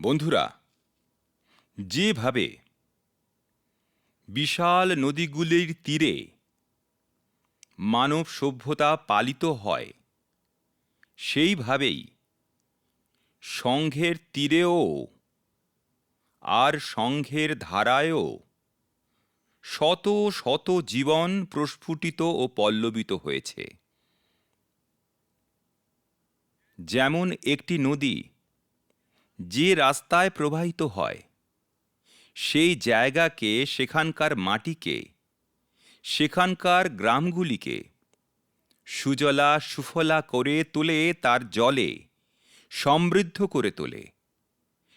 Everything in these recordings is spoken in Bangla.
বন্ধুরা, যেভাবে বিশাল নদীগুলির তীরে মানব সভ্যতা পালিত হয়, সেইভাবেই সংঘের তীরেও আর সংঘের ধারায়ও শত শত জীবন প্রস্ফুটিত ও পল্লবিত হয়েছে। যেমন একটি নদী যে রাস্তায় প্রবাহিত হয়, সেই জায়গাকে, সেখানকার মাটিকে, সেখানকার গ্রামগুলিকে সুজলা সুফলা করে তোলে, তার জলে সমৃদ্ধ করে তোলে।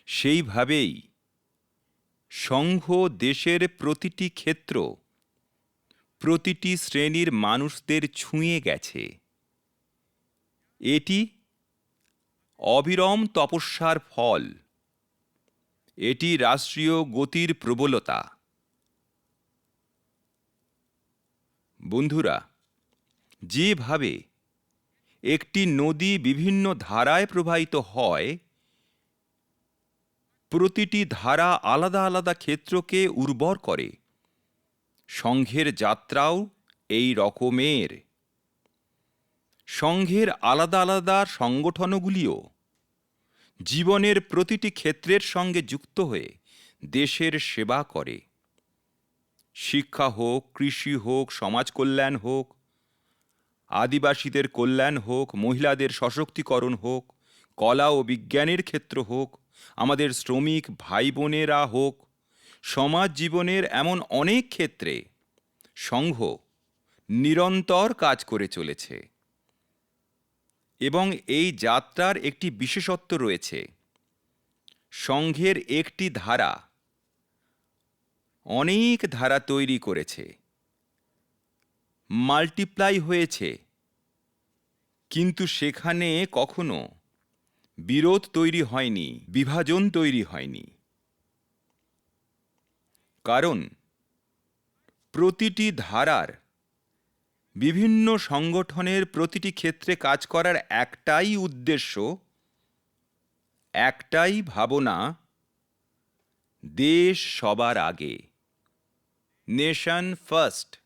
সেইভাবেই সংঘ দেশের প্রতিটি ক্ষেত্র, প্রতিটি শ্রেণির মানুষদের ছুঁয়ে গেছে। এটি অবিরম তপস্যার ফল। এটি রাষ্ট্রীয় গতির প্রবলতা। বন্ধুরা, যেভাবে একটি নদী বিভিন্ন ধারায় প্রবাহিত হয়, প্রতিটি ধারা আলাদা আলাদা ক্ষেত্রকে উর্বর করে। সংঘের যাত্রাও এই রকমের। সংঘের আলাদা আলাদা সংগঠনগুলিও জীবনের প্রতিটি ক্ষেত্রের সঙ্গে যুক্ত হয়ে দেশের সেবা করে। শিক্ষা হোক, কৃষি হোক, সমাজ কল্যাণ হোক, আদিবাসীদের কল্যাণ হোক, মহিলাদের সশক্তিকরণ হোক, কলা ও বিজ্ঞানের ক্ষেত্র হোক, আমাদের শ্রমিক ভাই বোনেরা হোক, সমাজ জীবনের এমন অনেক ক্ষেত্রে সংঘ নিরন্তর কাজ করে চলেছে। এবং এই যাত্রার একটি বিশেষত্ব রয়েছে। সংঘের একটি ধারা অনেক ধারা তৈরি করেছে। মাল্টিপ্লাই হয়েছে। কিন্তু সেখানে কখনো বিরোধ তৈরি হয়নি, বিভাজন তৈরি হয়নি। কারণ প্রতিটি ধারার বিভিন্ন সংগঠনের প্রতিটি ক্ষেত্রে কাজ করার একটাই উদ্দেশ্য, একটাই ভাবনা, দেশ সবার আগে। Nation first.